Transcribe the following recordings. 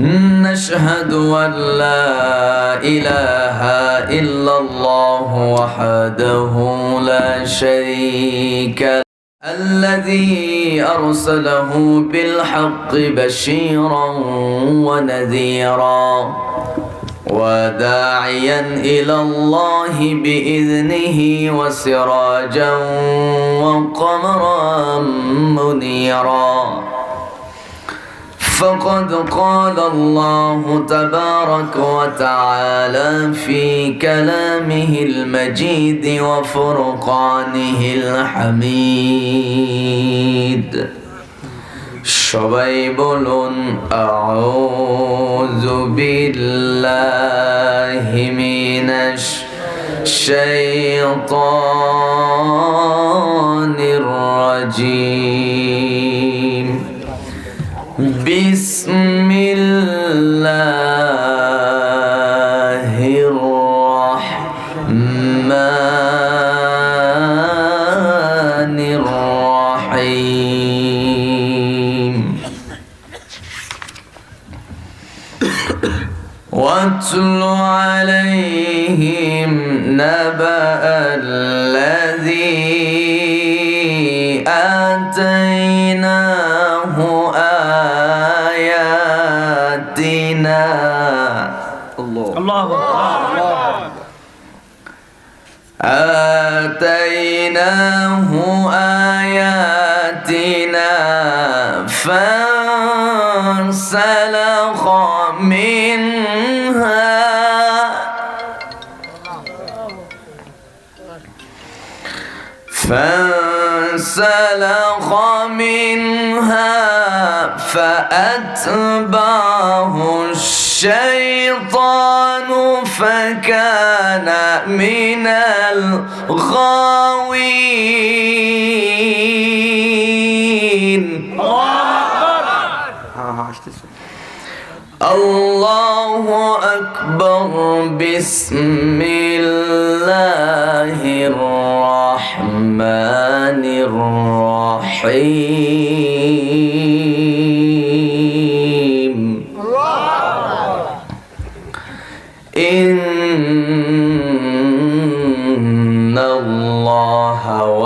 نشهد أن لا إله إلا الله وحده لا شريك له. الذي أرسله بالحق بشيرا ونذيرا وداعيا إلى الله بإذنه وسراجا وقمرا منيرا. فقد قال الله تبارك وتعالى في كلامه المجيد وفرقانه الحميد সবাই বলুন আউযু বিল্লাহি মিনাশ শাইতানির রাজিম بسم الله الرحمن الرحيم. واتل عليهم نبأ الذي آتيناه آتيناه آياتنا فانسلخ منها. فانسلخ منها فأتبعه الشيطان. فكان من الغاوين. الله أكبر. بسم الله الرحمن الرحيم.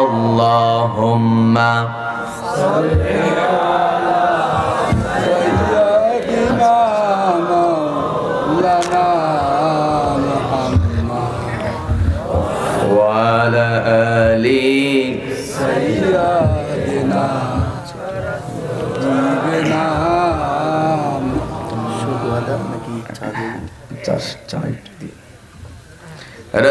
اللهم سيدنا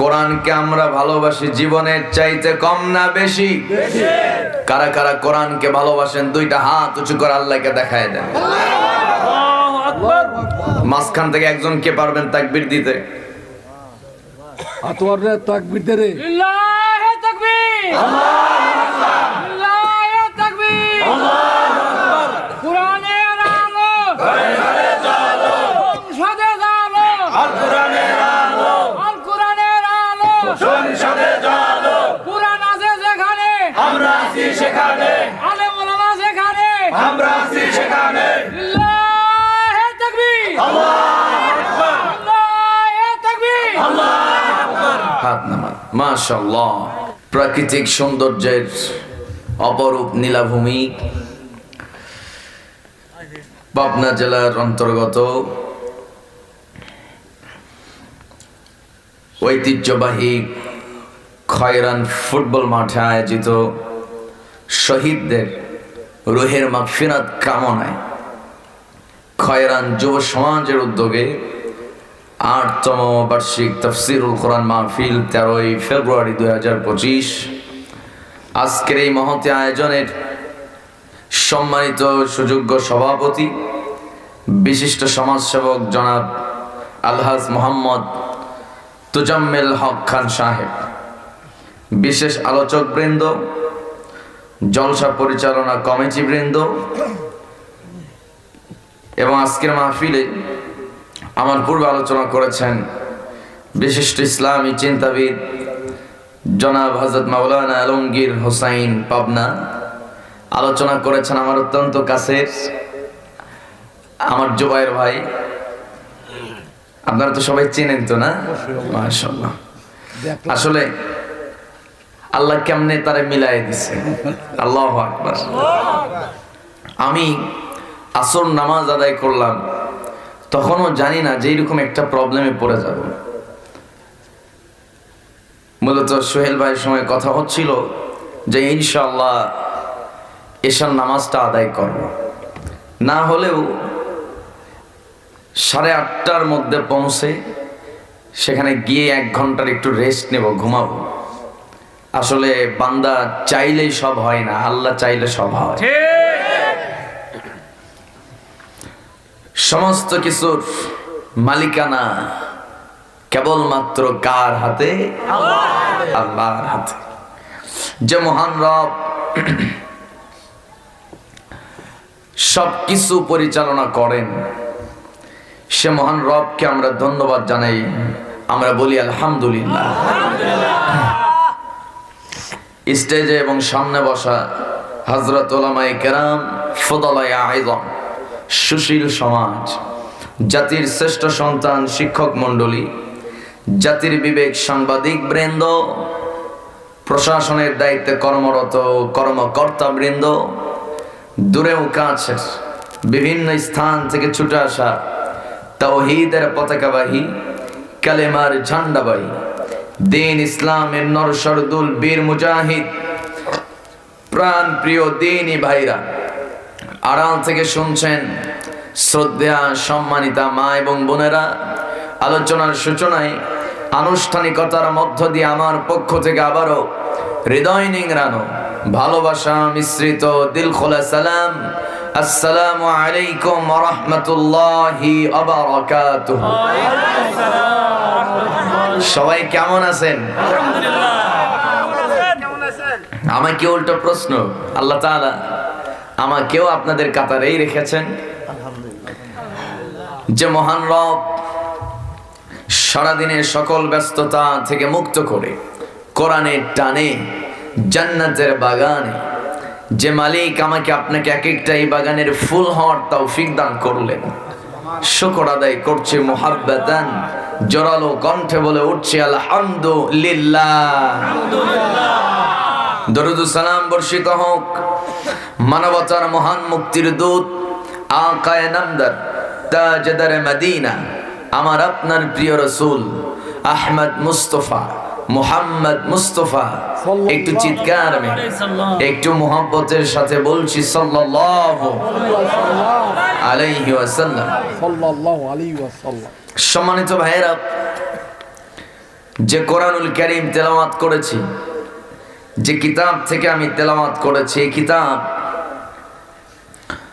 কোরআনকে আমরা ভালোবাসি জীবনের চাইতে কম না বেশি? কারা কারা কোরআনকে ভালোবাসেন? দুইটা হাত উঁচু করে আল্লাহকে দেখায় দেন। মাঝখান থেকে একজন কে পারবেন তাকবীর দিতে? তাকবীর দে রে লিল্লাহি আল্লাহ তাকবীর কোরআনের আলো সংসদে জালো আল কোরআনের আলো আল কোরআনের আলো সংসদে জালো কোরআন আছে যেখানে আমরা আছি সেখানে আলেম ওলামা সেখানে আমরা আছি সেখানে লিল্লাহি তাকবীর আল্লাহু আকবার লিল্লাহি তাকবীর প্রাকৃতিক সৌন্দর্যের অপরূপ নীলাভূমি। পাবনা জেলার অন্তর্গত ঐতিহ্যবাহী খয়রান ফুটবল মাঠে আয়োজিত শহীদদের রুহের মাগফিরাত কামনায় খয়রান, যুব সমাজের উদ্যোগে আটতম বার্ষিক তফসিরুল কোরআন মাহফিল তেরোই ফেব্রুয়ারি দুই হাজার পঁচিশ। আজকের এই মহতি আয়োজনের সম্মানিত সুযোগ্য সভাপতি, বিশিষ্ট সমাজসেবক জনাব আলহাজ মোহাম্মদ তুজাম্মেল হক খান সাহেব, বিশেষ আলোচক বৃন্দ জলসা পরিচালনা কমিটি বৃন্দ এবং আজকের মাহফিলে আমার পূর্বে আলোচনা করেছেন বিশিষ্ট ইসলামী চিন্তাবিদ জনাব হজরত মাওলানা আলমগীর হোসাইন পাবনা। আলোচনা করেছেন আমার অত্যন্ত কাছের আমার জুবাইর ভাই। আপনারা তো সবাই চেনেন তো না? আসলে আল্লাহ কেমনে তারে মিলাই দিছে? আল্লাহ আমি আসর নামাজ আদায় করলাম, তখনও জানি না যে এরকম একটা প্রবলেমে পড়ে যাব। মূলত সোহেল ভাইয়ের সময় কথা হচ্ছিল যে ইনশাল্লাহ এশার নামাজটা আদায় করব। না হলেও সাড়ে আটটার মধ্যে পৌঁছে সেখানে গিয়ে এক ঘণ্টার একটু রেস্ট নেব, ঘুমাবো। আসলে বান্দা চাইলেই সব হয় না, আল্লাহ চাইলে সব হয়। সমস্ত কিছুর মালিকানা কেবলমাত্র কার হাতে? আল্লাহর হাতে। যে মহান রব সব কিছু পরিচালনা করেন, সে মহান রবকে আমরা ধন্যবাদ জানাই। আমরা বলি আলহামদুলিল্লাহ। স্টেজে এবং সামনে বসা হজরত ওলামাই কেরাম ফদলায় আয়দম সুশীল সমাজ, জাতির শ্রেষ্ঠ সন্তান শিক্ষক মণ্ডলী, জাতির বিবেক সাংবাদিক বৃন্দ, প্রশাসনের দায়িত্বে কর্মরত কর্মকর্তা বৃন্দ, দূরেও কাছের বিভিন্ন স্থান থেকে ছুটে আসা তাওহীদের পতাকাবাহী, কালেমার ঝান্ডাবাহী, দিন ইসলামের নরসরদুল বীর মুজাহিদ প্রাণ প্রিয় দিনই ভাইরা। আড়াল থেকে শুনছেন শ্রদ্ধা সম্মানিতা মা এবং বোনেরা আলোচনার সূচনায় আনুষ্ঠানিকতার মধ্য দিয়ে আমার পক্ষ থেকে আবারও হৃদয় নিংড়ানো ভালোবাসা মিশ্রিত দিল খোলা সালাম আসসালামু আলাইকুম রহমতুল্লাহি সবাই কেমন আছেন? আমাকে উল্টো প্রশ্ন আল্লাহ তাআলা আমাকেও আপনাদের কাতারেই রেখেছেন। যে মহান রব সারাদিনের সকল ব্যস্ততা থেকে মুক্ত করে কোরআনের টানে জান্নাতের বাগানে যে মালিক আমাকে আপনাকে এক একটা এই বাগানের ফুল হওয়ার তৌফিক দান করলেন শুকর আদায় করছে মোহাব্বাতান জোরালো কণ্ঠে বলে উঠছে আলহামদুলিল্লাহ। দরুদ সালাম বর্ষিত হোক। মানবতার মহান মুক্তির দূত আকায় নামদার তাজদার মদিনা আমার আপনার প্রিয় রসুল আহমদ মুস্তফা মুহাম্মদ মুস্তফা। একটু চিৎকার একটু মোহাম্মতের সাথে বলছি সাল্লাল্লাহু আলাইহি ওয়াসাল্লাম। সাল্লাল্লাহু আলাইহি ওয়াসাল্লাম। সম্মানিত ভাইয়েরা যে কোরআনুল করিম তেলাওয়াত করেছি যে কিতাব থেকে আমি তেলাওয়াত করেছি এই কিতাব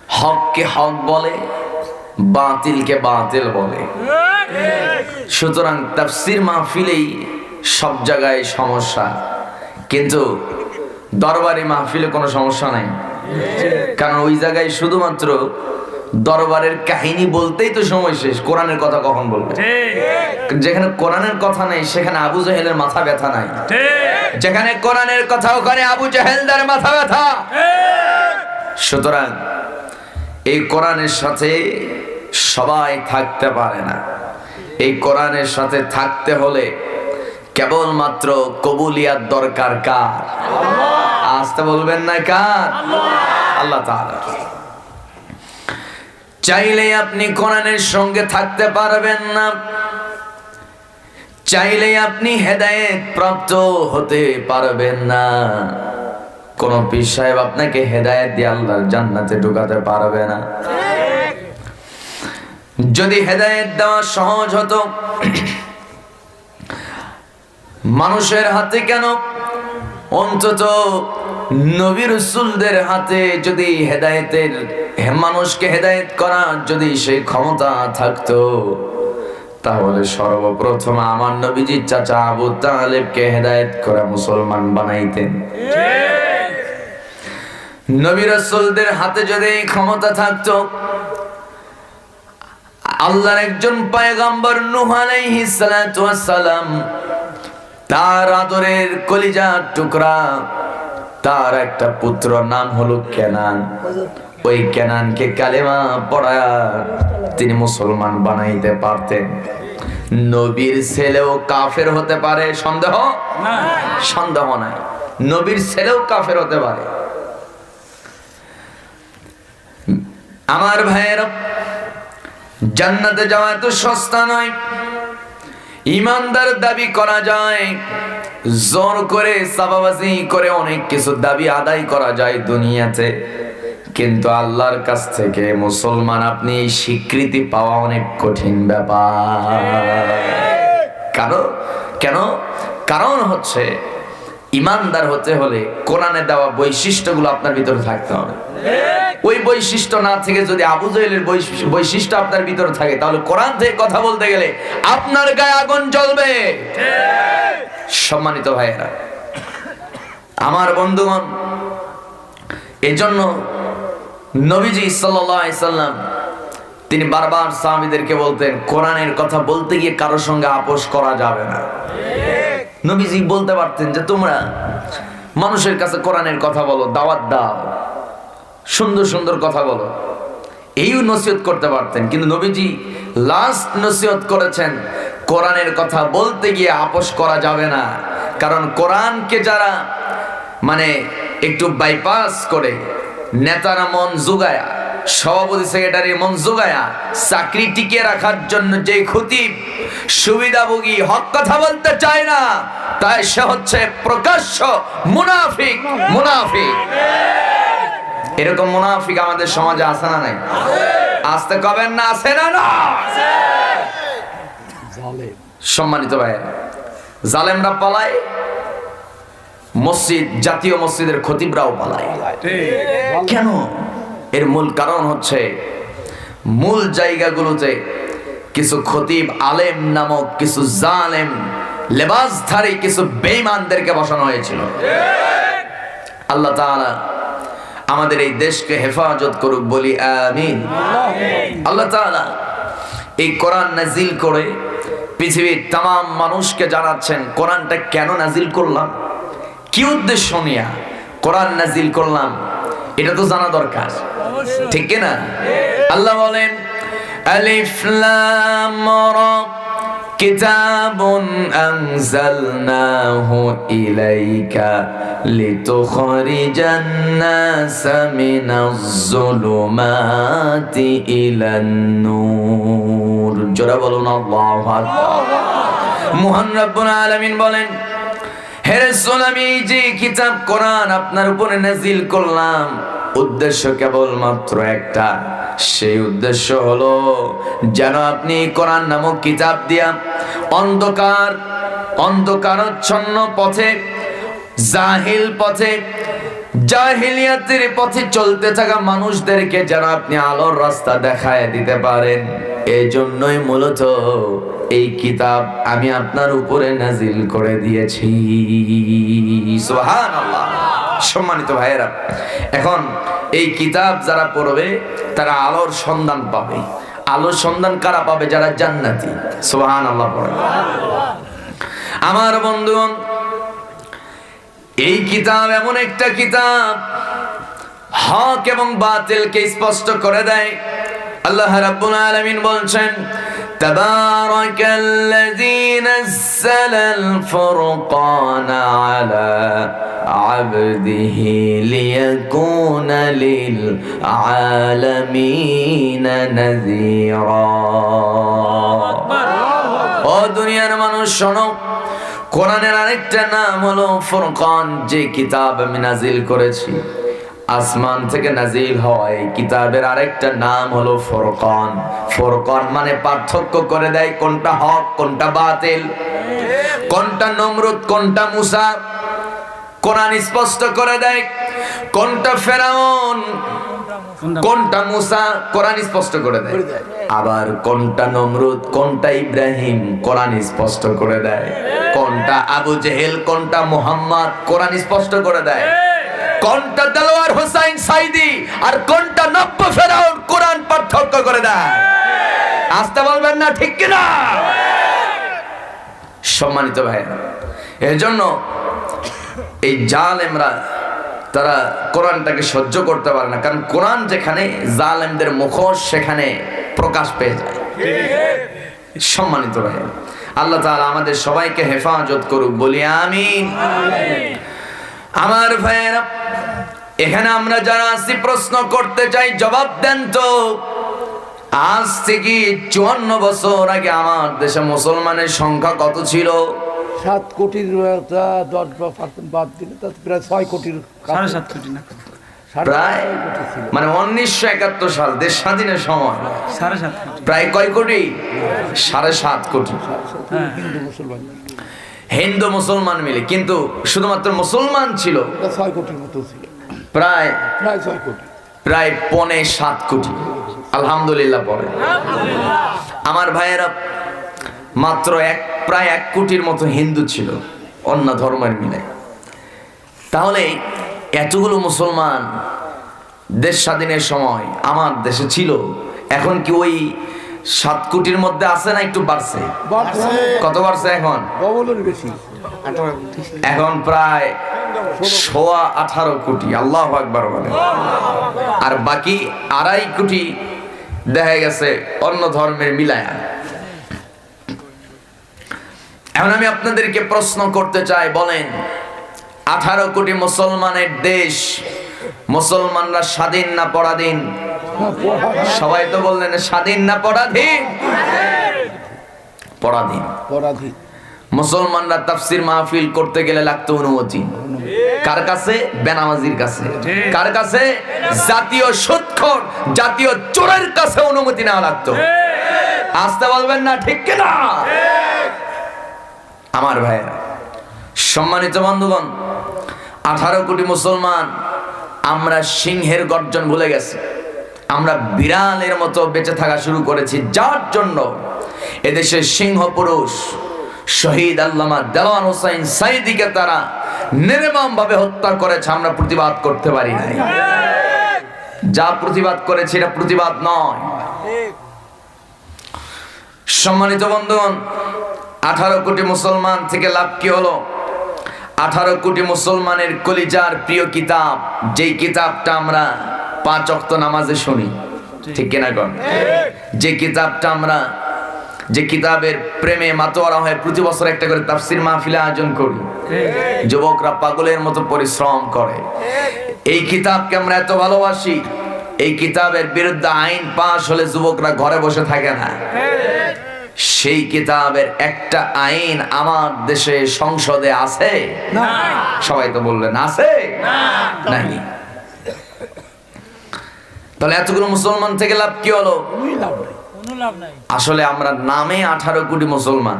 হককে হক বলে বাতিলকে বাতিল বলে। সুতরাং তাফসির মাহফিলেই সব জায়গায় সমস্যা। কিন্তু দরবারে মাহফিলে কোনো সমস্যা নাই। কারণ ওই জায়গায় শুধুমাত্র দরবারের কাহিনী বলতেই তো সময় শেষ কোরআনের কথা কখন বলবে? যেখানে কোরআনের কথা নেই সেখানে আবু জাহেলের মাথা ব্যথা নাই। যেখানে কোরআনের কথা ওখানে আবু জাহেলদার মাথা ব্যথা। সুতরাং এই কোরআনের সাথে সবাই থাকতে পারে না। এই কোরআনের সাথে থাকতে হলে কেবলমাত্র কবুলিয়াত দরকার কার? আসতে বলবেন না কার? আল্লাহ চাইলে আপনি কোরআনের সঙ্গে থাকতে পারবেন না। চাইলে আপনি হেদায়েত প্রাপ্ত হতে পারবেন না। কোন পীর সাহেব আপনাকে হেদায়েত দিয়ে আল্লাহর জান্নাতে ঢুকাতে পারবে না। যদি হেদায়েত দেওয়া সহজ হতো, মানুষের হাতে কেন? অন্তত নবী রসুলদের হাতে যদি হেদায়েতের মানুষকে হেদায়েত করা যদি সেই ক্ষমতা থাকতো, তাহলে সর্বপ্রথম আমার নবীজির চাচা আবু তালেবকে হেদায়েত করে মুসলমান বানাইতেন। নবী রসুলদের হাতে যদি এই ক্ষমতা থাকতো আল্লাহর একজন পায়গাম্বর নূহ আলাইহিস সালাতু সালাম তার আদরের কলিজার টুকরা তার একটা পুত্র নাম হলো কেনান। ওই কেনানকে কালেমা পড়ায়া তিনি মুসলমান বানাইতে পারতেন। নবীর ছেলেও কাফের হতে পারে সন্দেহ? সন্দেহ নাই। নবীর ছেলেও কাফের হতে পারে। আমার ভাইয়ের জান্নাতে যাওয়া এত সস্তা নয়। ইমানদার দাবি করা যায় জোর করে সাবাবাজি করে অনেক কিছু দাবি আদায় করা যায় দুনিয়াতে। কিন্তু আল্লাহর কাছ থেকে মুসলমান আপনি এই স্বীকৃতি পাওয়া অনেক কঠিন ব্যাপার। কারণ কেন? কারণ হচ্ছে ইমানদার হতে হলে কোরআনে দেওয়া বৈশিষ্ট্যগুলো আপনার ভিতরে থাকতে হবে। ওই বৈশিষ্ট্য না থেকে যদি আবু জাহেলের বৈশি- বৈশিষ্ট্য আপনার ভিতরে থাকে তাহলে কোরআন থেকে কথা বলতে গেলে আপনার গায়ে আগুন জ্বলবে। সম্মানিত ভাইয়েরা আমার বন্ধুগণ এজন্য নবীজি সাল্লাম তিনি বারবার সাহাবিদেরকে বলতেন কোরআনের কথা বলতে গিয়ে কারোর সঙ্গে আপোষ করা যাবে না। নবীজি বলতে পারতেন যে তোমরা মানুষের কাছে কোরআনের কথা বলো, দাওয়াত দাও, সুন্দর সুন্দর কথা বলো। এইও নসিহত করতে পারতেন। কিন্তু নবীজি লাস্ট নসিহত করেছেন, কোরআনের কথা বলতে গিয়ে আপোষ করা যাবে না। কারণ কোরআনকে যারা মানে একটু বাইপাস করে, নেতারা মন জুগায়া সভাপতি সেক্রেটারি মন জুগায়া চাকরি টিকে রাখার জন্য যে ক্ষতি সুবিধাভোগী হক কথা বলতে চায় না তাই সে হচ্ছে প্রকাশ্য মুনাফিক মুনাফিক। এরকম মুনাফিক আমাদের সমাজে আছে না নাই? আসতে কবেন না আছে না না? জালেম সম্মানিত ভাই জালেমরা পালায় মসজিদ জাতীয় মসজিদের খতিবরাও পালায়। কেন? এর মূল কারণ হচ্ছে মূল জায়গাগুলোতে কিছু খতিব আলেম নামক কিছু জালেম, লেবাসধারী কিছু বেঈমানদেরকে বসানো হয়েছিল। আল্লাহ তাআলা আমাদের এই দেশকে হেফাজত করুক বলি আমিন। আল্লাহ তাআলা এই কোরআন নাজিল করে পৃথিবীর তাম মানুষকে জানাচ্ছেন, কোরআনটা কেন নাজিল করলাম? কি উদ্দেশ্য নিয়ে কোরআন নাজিল করলাম? এটা তো জানা দরকার। ঠিক না আল্লাহ বলেন আলিফ লাম রা كتاب أنزلناه إليك لتخرج الناس من الظلمات إلى النور جرى بلون الله أكبر মহান রব্বুল আলামিন বলেন হে রাসূল আমি এই যে কিতাব কোরআন আপনার উপরে নাজিল করলাম উদ্দেশ্য কেবল মাত্র একটা। সেই উদ্দেশ্য হলো, যেন আপনি কোরআন নামক কিতাব দিয়া অন্ধকার, অন্ধকারচ্ছন্ন পথে, জাহিল পথে, জাহিলিয়াতের পথে চলতে থাকা মানুষদেরকে যেন আপনি আলোর রাস্তা দেখায় দিতে পারেন। এই জন্যই মূলত এই কিতাব আমি আপনার উপরে নাজিল করে দিয়েছি। সুবহানাল্লাহ। সম্মানিত ভাইয়েরা, এখন এই কিতাব যারা পড়বে, তারা আলোর সন্ধান পাবে। আলোর সন্ধান কারা পাবে? যারা জান্নাতি। সুবহানাল্লাহ পড়ে। আমার বন্ধুগণ, এই কিতাব এমন একটা কিতাব, হক এবং বাতিলকে স্পষ্ট করে দেয়। আল্লাহ রাব্বুল আলামিন বলছেন تبارك الذي نزل الفرقان على عبده ليكون للعالمين نذيرا ও দুনিয়ার মানুষ শোনো কোরআনের আরেকটা নাম হলো ফুরকান যে কিতাব আমি নাজিল করেছি আসমান থেকে নাজিল হয়। কিতাবের আরেকটা নাম হলো ফুরকান। ফুরকান মানে পার্থক্য করে দেয় কোনটা হক, কোনটা বাতিল, কোনটা নমরুদ, কোনটা মুসা। কোরআন স্পষ্ট করে দেয় কোনটা ফেরাউন, কোনটা মুসা। কোরআন স্পষ্ট করে দেয়। আবার কোনটা নমরুদ, কোনটা ইব্রাহিম, কোরআন স্পষ্ট করে দেয়। কোনটা আবু জেহেল, কোনটা মোহাম্মদ, কোরআন স্পষ্ট করে দেয়। কোনটা দেলোয়ার হোসাইন সাইদি আর কোনটা নব্য ফেরাউন কোরআন পার্থক্য করে দেয়? আসতে বলবেন না, ঠিক কিনা? সম্মানিত ভাই এর জন্য এই জালেমরা তারা কোরআনটাকে সহ্য করতে পারে না, কারণ কোরআন যেখানে, জালেমদের মুখোশ সেখানে প্রকাশ পেয়ে যায়। সম্মানিত ভাই আল্লাহ তাআলা আমাদের সবাইকে হেফাজত করুক, বলি আমিন। আমার ভাইয়েরা এখানে আমরা যারা আছি প্রশ্ন করতে চাই জবাব দেন তো। আজ থেকে চুয়ান্ন বছর আগে আমার দেশে মুসলমানের সংখ্যা কত ছিল? সাত কোটির একটা দশ পার্সেন্ট বাদ দিলে প্রায় ছয় কোটির সাড়ে সাত কোটি না? প্রায় ছয় কোটি ছিল। মানে উনিশশো একাত্তর সাল দেশ স্বাধীনের সময়। সাড়ে সাত কোটি। প্রায় কয় কোটি? সাড়ে সাত কোটি। হ্যাঁ। হিন্দু মুসলমান। হিন্দু মুসলমান মিলে কিন্তু শুধুমাত্র মুসলমান ছিল। ছয় কোটির মতো ছিল। প্রায় প্রায় ছয় কোটি। প্রায় পনে সাত কোটি। আলহামদুলিল্লাহ পরে। আমার ভাইয়েরা মাত্র এক প্রায় এক কোটির মতো হিন্দু ছিল অন্য ধর্মের মিলে। তাহলে এতগুলো মুসলমান দেশ স্বাধীনের সময় আমার দেশে ছিল এখন কি ওই সাত কোটির মধ্যে আছে না একটু বাড়ছে? কত বাড়ছে এখন? এখন প্রায় সোয়া আঠারো কোটি আল্লাহ আকবার বলে। আর বাকি আড়াই কোটি দেখা গেছে অন্য ধর্মের মিলায়া। এখন আমি আপনাদেরকে প্রশ্ন করতে চাই বলেন আঠারো কোটি মুসলমানের দেশ মুসলমানরা স্বাধীন না পরাধীন? সবাই তো বললেন স্বাধীন না পরাধীন? পরাধীন। পরাধীন। মুসলমানরা তাফসির মাহফিল করতে গেলে লাগতো অনুমতি। কার কাছে? বেনামাজির কাছে। কার কাছে? জাতীয় সুৎখর জাতীয় চোরের কাছে অনুমতি নেওয়া লাগতো। আসতে বলবেন না ঠিক কিনা? আমার ভাইয়েরা সম্মানিত বন্ধুগণ আঠারো কোটি মুসলমান আমরা সিংহের গর্জন ভুলে গেছি। আমরা বিড়ালের মতো বেঁচে থাকা শুরু করেছি। যার জন্য এদেশের সিংহ পুরুষ, শহীদ আল্লামা দেওয়ান হোসাইন সাইদিকে তারা নির্মম ভাবে হত্যা করেছে, আমরা প্রতিবাদ করতে পারি নাই। যা প্রতিবাদ করেছে, এটা প্রতিবাদ নয়। সম্মানিত বন্ধুগণ, আঠারো কোটি মুসলমান থেকে লাভ কি হলো? আঠারো কোটি মুসলমানের কলিজার প্রিয় কিতাব, যেই কিতাবটা আমরা পাঁচ অক্ত নামাজে শুনি। ঠিক কিনা কন? যে কিতাবটা আমরা যে কিতাবের প্রেমে মাতোয়ারা হয়ে প্রতি বছর একটা করে তাফসির মাহফিলে আয়োজন করি। যুবকরা পাগলের মতো পরিশ্রম করে। এই কিতাবকে আমরা এত ভালোবাসি এই কিতাবের বিরুদ্ধে আইন পাশ হলে যুবকরা ঘরে বসে থাকে না। সেই কিতাবের একটা আইন আমার দেশে সংসদে আছে? সবাই তো বললেন আছে? নাই। তাহলে এতগুলো মুসলমান থেকে লাভ কি হলো? আসলে আমরা নামে আঠারো কোটি মুসলমান।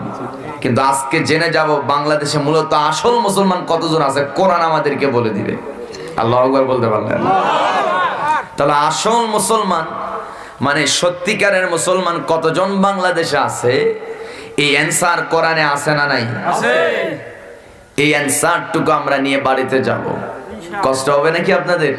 কিন্তু আজকে জেনে যাব বাংলাদেশে মূলত আসল মুসলমান কতজন আছে কোরআন আমাদেরকে বলে দিবে। আল্লাহ আকবার বলতে পারলেন। তাহলে আসল মুসলমান মানে সত্যিকারের মুসলমান কতজন বাংলাদেশে আছে? এই অ্যান্সার কোরআনে আছে না নাই? আছে। এই অ্যান্সারটুকু আমরা নিয়ে বাড়িতে যাব। কষ্ট হবে নাকি আপনাদের?